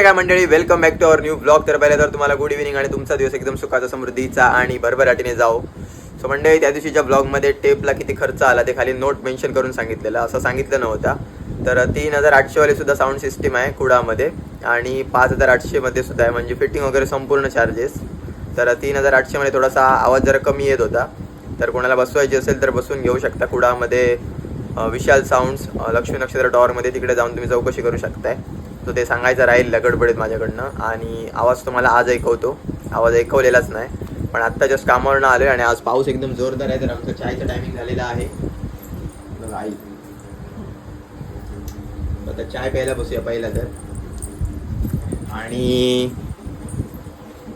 काय मंडळी? Welcome back to our new blog तर पहिले तर तुम्हाला गुड इव्हिनिंग आणि तुमचा दिवस एकदम सुखाचा समृद्धीचा आणि भरभराटीने जाओ. सो मंडळी त्या दिवशीच्या ब्लॉगमध्ये टेपला किती खर्च आला ते खाली नोट मेन्शन करून सांगितलेलं. असं सांगितलं नव्हता. तर तीन हजार आठशेवाली सुद्धा साऊंड सिस्टीम आहे कुडामध्ये. आणि पाच हजार आठशेमध्ये सुद्धा आहे. म्हणजे फिटिंग वगैरे संपूर्ण चार्जेस तर तीन हजार आठशेमध्ये थोडासा आवाज जरा कमी येत होता. तर कोणाला बसवायची असेल तर बसून घेऊ शकता. कुडामध्ये विशाल साऊंड्स लक्ष्मी नक्षत्र टॉवरमध्ये तिकडे जाऊन तुम्ही चौकशी करू शकताय. तो ते सांगायचं राहील गडबडीत माझ्याकडनं. आणि आवाज तुम्हाला आज ऐकवतो. आवाज ऐकवलेलाच नाही. पण आत्ता जस्ट कामावरनं आलो आणि आज पाऊस एकदम जोरदार आहे तर आमचं चायचं टायमिंग झालेलं आहे. बघा आई. आता चाय प्यायला बसूया पहिला तर. आणि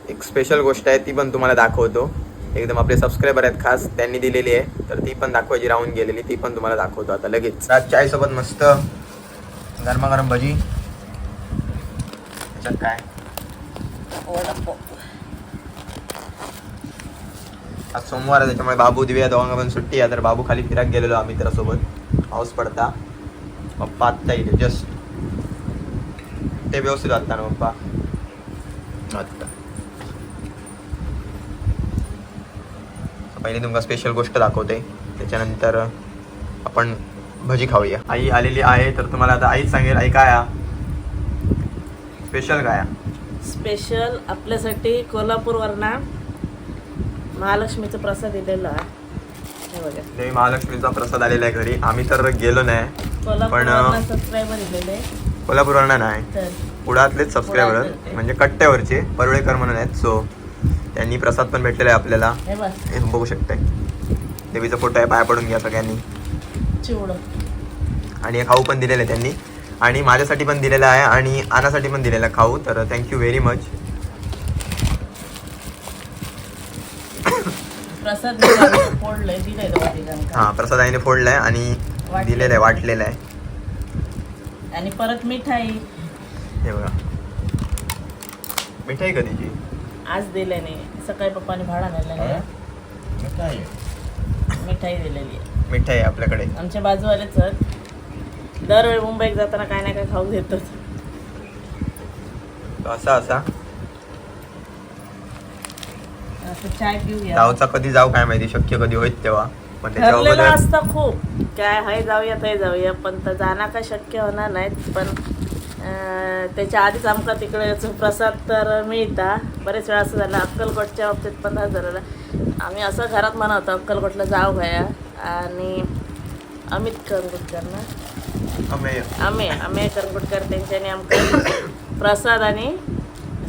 एक स्पेशल गोष्ट आहे ती पण तुम्हाला दाखवतो. एकदम आपले सबस्क्रायबर आहेत खास त्यांनी दिलेली आहे. तर ती पण दाखवायची राहून गेलेली ती पण तुम्हाला दाखवतो आता लगेच. आज चाय मस्त गरमागरम भजी. काय? आज सोमवार आहे त्याच्यामुळे बाबू दिव्या दोघांना पण सुट्टी आहे. तर बाबू खाली फिरायला गेलेलो आम्ही मित्रासोबत पाऊस पडता. पप्पा आत्ता इथे जस्ट ते व्यवस्थित वाटता ना पप्पा? आत्ता. पहिली तुमका स्पेशल गोष्ट दाखवते. त्याच्यानंतर आपण भजी खाऊया. आई आलेली आहे तर तुम्हाला आता आईच सांगेल. आई काय स्पेशल काय? स्पेशल आपल्यासाठी कोल्हापूरवरना महालक्ष्मीचं प्रसाद दिलेला आहे. हे बघा. देवी महालक्ष्मीचा प्रसाद आलेला आहे घरी. आम्ही तर गेलो नाही कोल्हापूरवरना सबस्क्रायबर दिलेले कोल्हापूरवरनं नाही. तर पुढातलेच सबस्क्रायबर पुढातले. म्हणजे कट्ट्यावरचे परुळेकर म्हणून आहेत. सो त्यांनी प्रसाद पण भेटलेला आहे आपल्याला. हे बघ. हे बघू शकताय. देवीचा फोटो आहे पाया पडून घ्या सगळ्यांनी. चिवड. आणि हे खाऊ पण दिलेलं आहे त्यांनी. आणि माझ्यासाठी पण दिलेलं आहे आणि आनासाठी पण दिलेलं आहे खाऊ. तर थँक्यू व्हेरी मच प्रसाद फोडलंय. हां प्रसाद आईने फोडलं आहे आणि दिलेलं आहे वाटलेलं आहे. आणि परत मिठाई. हे बघा. मिठाई कधीची आज दिल्याने सकाळी पप्पाने भाडा नेलेला मिठाई दिलेली आहे. मिठाई आहे आपल्याकडे. आमच्या बाजूवालेच आहेत. दरवेळी मुंबईत जाताना काय ना काय खाऊ देतात तो असा. असा चाय पिऊया. जाऊचा कधी जाऊ काय माहिती शक्य कधी होईल तेव्हा. ठरलेलं असतं खूप. काय हाय जाऊया ते जाऊया. पण तर जाणं काय शक्य होणार नाहीत. पण त्याच्या आधीच आमका तिकडे प्रसाद तर मिळता. बरेच वेळा असं झालं अक्कलकोटच्या बाबतीत पण झालेलं. आम्ही असं घरात म्हणत अक्कलकोटला जाऊ घ्या आणि अमित करंगुटकर ना अमेय. आम्ही आम्ही करंगुटकर त्यांच्याने आमका प्रसाद आणि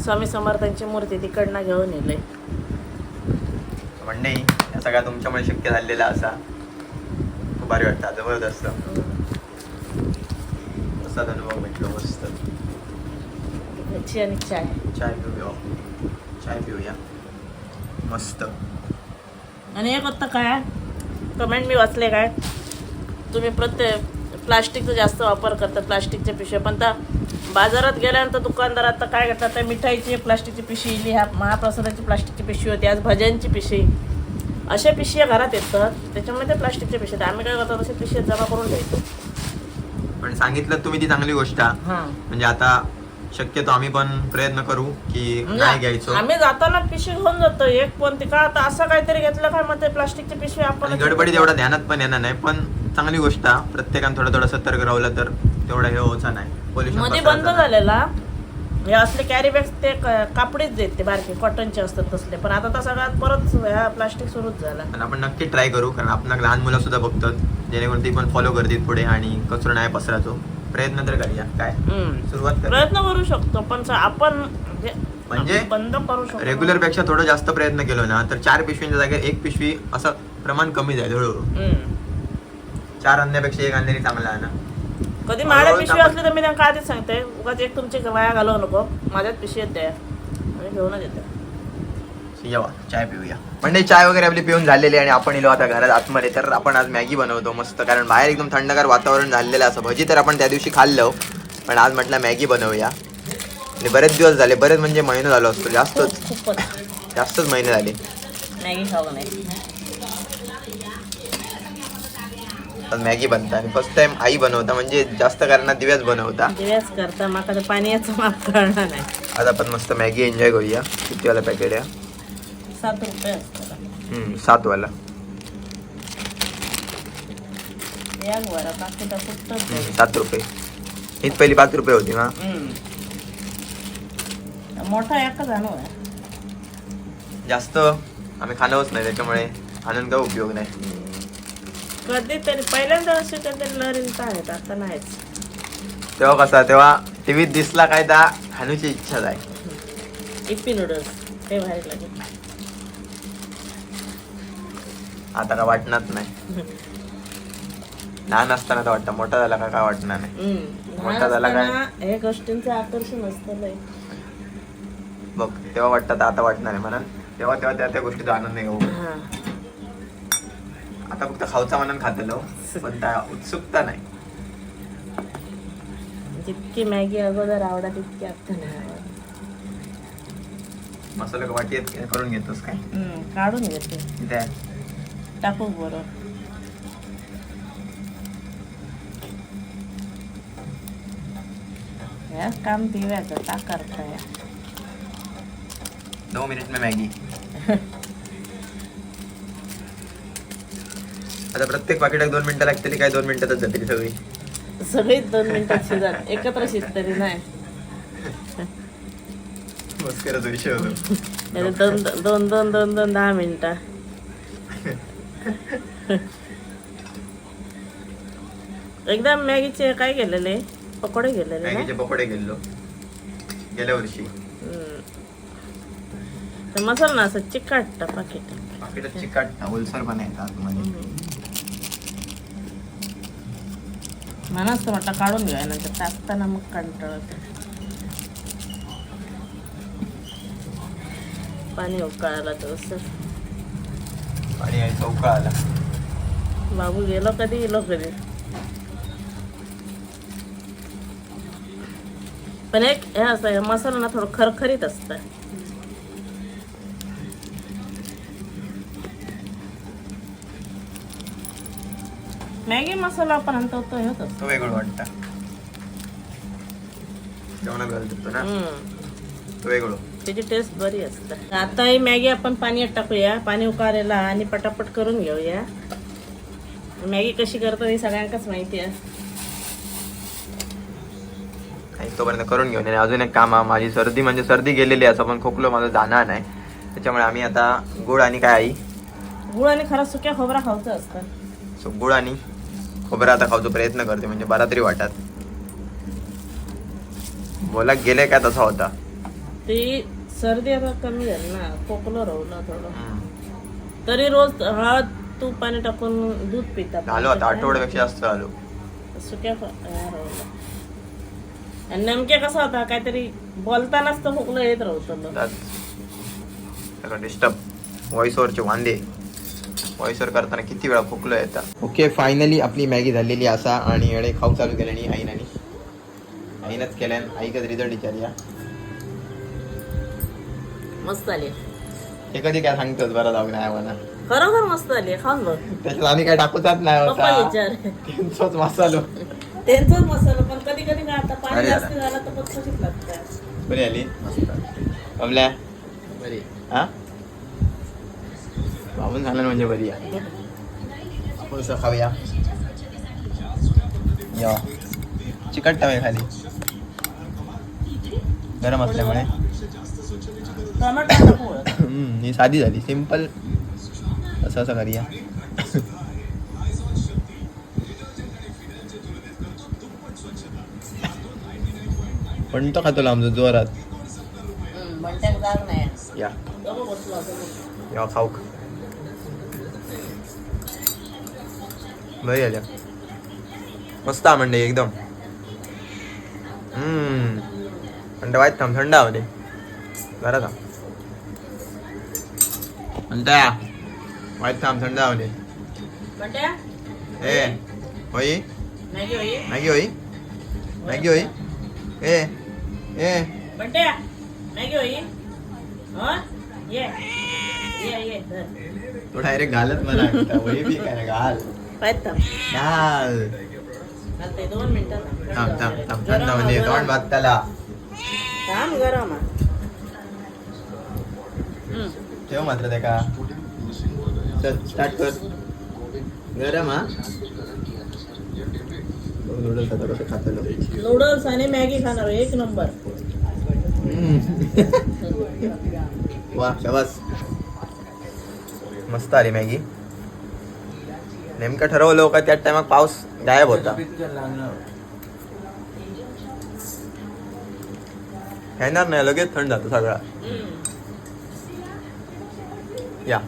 स्वामी समर्थांची मूर्ती तिकडनं घेऊन येले. मंडई या सगळ्या तुमच्यामुळे शक्य झालेला असा. खूप भारी वाटतं. जबरदस्त. प्रसाद अनुभव भेटलो. मस्त. आणि चाय. चाय पिऊया. चाय पिऊया. मस्त. आणि एक होतं काय? कमेंट मी वाचले काय? तुम्ही प्रत्येक प्लास्टिकचा जास्त वापर करता प्लास्टिकच्या पिशव्या. पण त्या बाजारात गेल्यानंतर दुकानदारात तर काय करतात त्या मिठाईची प्लास्टिकची पिशवी इली ह्या महाप्रसादाची प्लास्टिकची पिशवी होती आज भज्यांची पिशवी. अशा पिशव्या घरात येतात त्याच्यामुळे ते प्लास्टिकच्या पिशव्या आम्ही काय करतो तसे पिशव्या जमा करून ठेवतो. पण सांगितलं तुम्ही ती चांगली गोष्ट. म्हणजे आता शक्यतो आम्ही पण प्रयत्न करू की नाही घ्यायचो. आम्ही जाताना पिशवी घेऊन जातो एक पण ती का आता असं काहीतरी घेतलं काय मग ते प्लास्टिकची पिशवी आपण आणि गडबडीत एवढा ध्यानात पण येणार नाही पण चांगली गोष्ट आहे प्रत्येकानं थोडं थोडं सतर्क राहिलं तर तेवढं हे होचा नाही. मध्ये बंद झालेला हे असले कॅरी बॅग ते क- कापडीच देत ते बारके कॉटनचे असतात तसले. पण आता तर सगळ्यात परत ह्या प्लास्टिक सुरूच झाला. आणि आपण नक्की ट्राय करू कारण आपण लहान मुलं सुद्धा बघतात जेणेकरून ती पण फॉलो करतील पुढे आणि कचरा नाही पसरायचो. प्रयत्न तर करूया. काय? हम्म. सुरुवात करूया. प्रयत्न करू शकतो पण स- आपण म्हणजे म्हणजे आपण बंद करू शकतो. रेग्युलरपेक्षा थोडं जास्त प्रयत्न केलो ना तर चार पिशवींच्या जागेवर एक पिशवी असं प्रमाण कमी जाईल हळूहळू. हम्म. चार आणण्यापेक्षा एक आणलेली चांगला आहे ना. कधी माझ्या हळूहळू पिशवी असली तर मी त्यांना आधीच सांगते उगाच एक तुमची वाया घालवू नको माझ्यात पिशवी येते. मी घेऊनच येते. येवा चाय पिऊया. म्हणजे चाय वगैरे आपली पिऊन झालेली आणि आपण इलो आता घरात आतमध्ये. तर आपण आज मॅगी बनवतो मस्त कारण बाहेर एकदम थंडगार वातावरण झालेलं असं. भजी तर आपण त्या दिवशी खाल्लं पण आज म्हटलं मॅगी बनवूया. आणि बरेच दिवस झाले बरेच म्हणजे महिने झालो असतो जास्तच. जास्तच महिने झाले. मॅगी बनता. आणि फर्स्ट टाइम आई बनवता म्हणजे जास्त कारण दिव्याच बनवता. दिव्याच करता माका पाण्याचं नाही. आज आपण मस्त मॅगी एन्जॉय करूया. कितीवाला पॅकेट आहे सात रुपये असतात. हम्म, सातवाला. एक बरं हम्म, सात रुपये. हीच पहिली पाच रुपये होती ना? मोठा एकच आणू आहे. जास्त? आम्ही खाणंच नाही त्याच्यामुळे आणून काय उपयोग नाही. कधीतरी पहिल्यांदा असे कधी आहेत आता नाहीच. तेव्हा कसा तेव्हा टीव्हीत दिसला काय त्या खाण्याची इच्छा आहे इप्पी नूडल्स ते भारी लागेल. आता काय वाटणार नाही. लहान असताना तर वाटतं मोठा झाला का काय वाटणार नाही. मोठा झाला काय? हे गोष्टींचं आकर्षण असतं लय बघ तेव्हा वाटतं तर आता वाटणार आहे. म्हणून तेव्हा तेव्हा त्या त्या गोष्टीचा आनंद घेऊ. हा. आता फक्त खाऊचा म्हणून खातलो पण त्या उत्सुकता नाही. जितकी मॅगी अगोदर आवडा तितकी आता नाही मसाला वाटीत करून घेतोस काय? काढून घेते. टाकू बरं या काम दिव्याचं का करताय दो मिनिट में मॅगी आता प्रत्येक पाकिटात दोन मिनिटं लागतील काय दोन मिनिटातच जातील सगळी. सगळी दोन मिनिटात शिजत एकत्र शिजतरी नाही. मस्करच विषय होतो दोन दोन दोन दोन दहा मिनिटं. एकदा मॅगीचे काय गेलेले पकोडे गेलेले ना? मॅगीचे पकोडे गेलो गेल्या वर्षी. हम्म. तर मसाला ना असं चिकट पाकिट. पाकिटात चिकट ओलसर पण येतात आतमध्ये. म्हणूनच तर म्हटलं काढून घ्या नंतर टाकताना मग कंटाळत. पाणी उकळायला तर असं. आणि चौका आला बाबू गेलो कधी? गेलो कधी? पण एक हे असं हे मसाला ना थोडं खरखरीत असतं. मॅगी मसाला आपण आणतो तो हे होत तो वेगळं वाटतं. जेवणात घालतो ना? हम्म. तो वेगळं. त्याची टेस्ट बरी असते. आता ही मॅगी आपण पाण्यात टाकूया. पाणी उकाळलेला आणि पटापट करून घेऊया. मॅगी कशी करतो हे सगळ्यांकाच माहिती आहे. तोपर्यंत करून घेऊन. आणि अजून एक काम आहे माझी सर्दी म्हणजे सर्दी गेलेली असं पण खोकलो माझं जाणार नाही. त्याच्यामुळे आम्ही आता गुळ आणि काय आई? गुळ आणि खरा सुक्या खोबरा खायचं असतं. सो गुळ आणि खोबरं आता खाऊचा प्रयत्न करते म्हणजे बरा तरी वाटत. बोला गेले काय तसा होता? ती सर्दी आता कमी झाली ना खोकलं राहलं थोडं. तरी रोज हळद तूप पाणी टाकून दूध पितात. झालो आता आठवड्यापेक्षा जास्त झालो. सुक्या. आणि नेमके कसा होता काहीतरी बोलतानाच तर खोकलं येत राहतं डिस्टर्ब व्हॉइसवरचे वांदे. व्हॉइसवर करताना किती वेळा खोकलं येतात ओके फायनली आपली मॅगी झालेली असा आणि येडे खाऊ चालू केल्यानी आईनानी आईनच केल्यान आईकच रिझल्ट विचारूया. मस्त आली. हे कधी काय सांगतोस बरं जाऊ नाही म्हणा खरोखर मस्त आली खाऊन बघ. त्याच्यात आम्ही काय टाकूचाच नाही होता. विचार. त्यांचाच मसालो. त्यांचाच मसाला पण कधी कधी काय आता पाणी अरे जास्त. झालं तर पचपचीत लागतं बरी आली. मस्त. बबल्या? बरी. हा? बाबून झालं म्हणजे बरी आहे. आपण खाऊया. या. चिकट टावे खाली. गरम असल्यामुळे. टोमॅटो. हम्म, ही साधी झाली. सिंपल असं असं करूया. पण तो खातो आमचं जोरात. जाग नाही या बसलो. या. खाऊ. बरी आल्या. मस्त म्हणजे एकदम. हम्म. थंड वाईट थांब थंड आव दे बरं थांब म्हणता वाईट थांब थंड आव दे बंट्या ए होई? मॅगी होई? मॅगी होई? मॅगी होई? ए ए बंट्या मॅगी होई हो ये ये ये धर. तो डायरेक्ट घालत मला वही बी काय घाल थांब. चाल आता दोन मिनिटं थांब. थांब थांब थांब गरम थंड म्हणजे गरम. तोंड भात त्याला थांब गरम. हम्म. ठेव मात्र ते का स्टार्ट कर गरम हा नूडल्स आणि मॅगी खाणार एक नंबर. वा शाबास. मस्त आली मॅगी. नेमकं ठरवलं का त्याच टायमात पाऊस गायब होता. येणार नाही लगेच थंड जातो सगळा. या.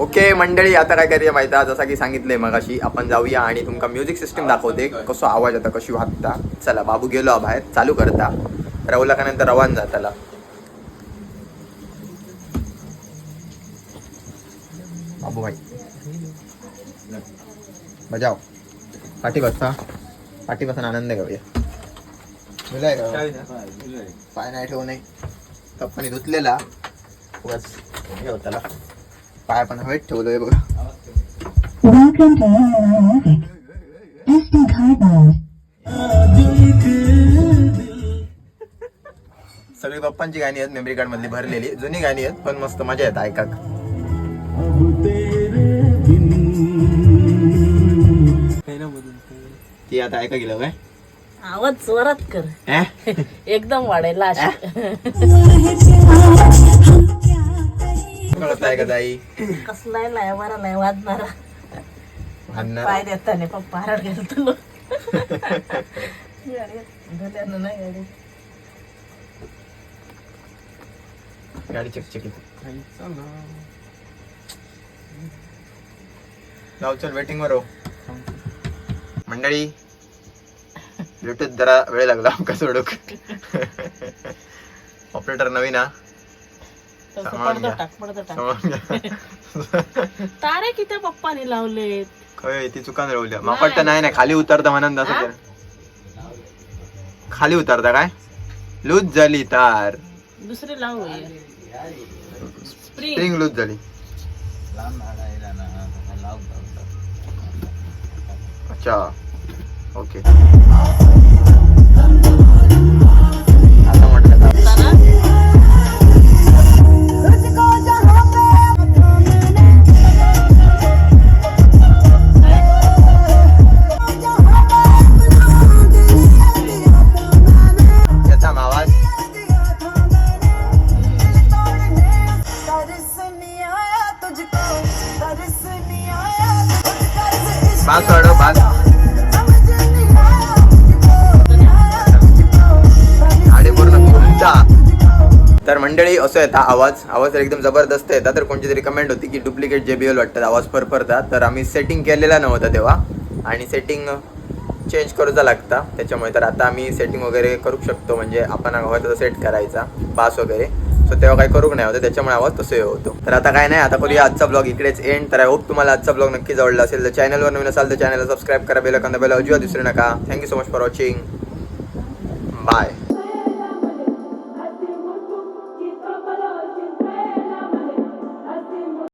ओके मंडळी आता काय करूया माहिती जसं जसा की सांगितलंय मगाशी आपण जाऊया आणि तुमका म्युझिक सिस्टम दाखवते. कसो आवाज आता कशी वागता? चला बाबू गेलो बाहेर चालू करता. रवला का नंतर रवान जाताला बाबू भाई. बजाव पाठी बसता. पाठी बसून आनंद घेऊया. तुला पाय नाही ठेवू नाही कप्पाने धुतलेला. बस हे होताला पाय पण हवेत ठेवलोय बघा. सगळी पप्पांची गाणी आहेत मेमरी कार्ड मधली भरलेली. जुनी गाणी आहेत पण मस्त मजा येत ऐका ती आता ऐका गेलं काय आवाज जोरात कर? एकदम वाढायला कळत आहे का ताई? कसलाय लायवारा लाय वाजणारा भांडणार पाय देताने पप्पा हरड गेलो तुला नाही गाडी. गाडी चकचकीत. जाऊ चल वेटिंग वर हो. मंडळी ब्लूटूथ जरा वेळ लागला का सोडूक ऑपरेटर नवीन हा. पडदो. टाक पडदो टाक. तारे किती पप्पानी लावलेत? खय ती चुकान राहूल्या मला वाटतं नाही नाही. खाली उतरता म्हणून? केलं. खाली उतरता काय? लूज झाली तार. दुसरी लावू स्प्रिंग स्प्रिंग लूज झाली. अच्छा. ओके. आता म्हटलं येता आवाज आवाज तर एकदम जबरदस्त येतात तर कोणती तरी कमेंट होती की डुप्लिकेट जे बी एल वाटतात आवाज फरफरतात. तर आम्ही सेटिंग केलेला नव्हता तेव्हा. आणि सेटिंग चेंज करूचा लागता. त्याच्यामुळे तर आता आम्ही सेटिंग वगैरे करू शकतो. म्हणजे आपण हवा तसं सेट करायचा. बास वगैरे. सो तेव्हा काही करूक नाही होतं. त्याच्यामुळे आवाज तसं होतो. तर आता काय नाही. आता करूया आजचा ब्लॉग इकडेच एंड तर आय होप तुम्हाला आजचा ब्लॉग नक्कीच आवडला असेल. तर चॅनलवर नवीन असाल तर चॅनलला सबस्क्राईब करा. बेल कांदा बेल अजिबात विसरू नका. Thank you so much for watching bye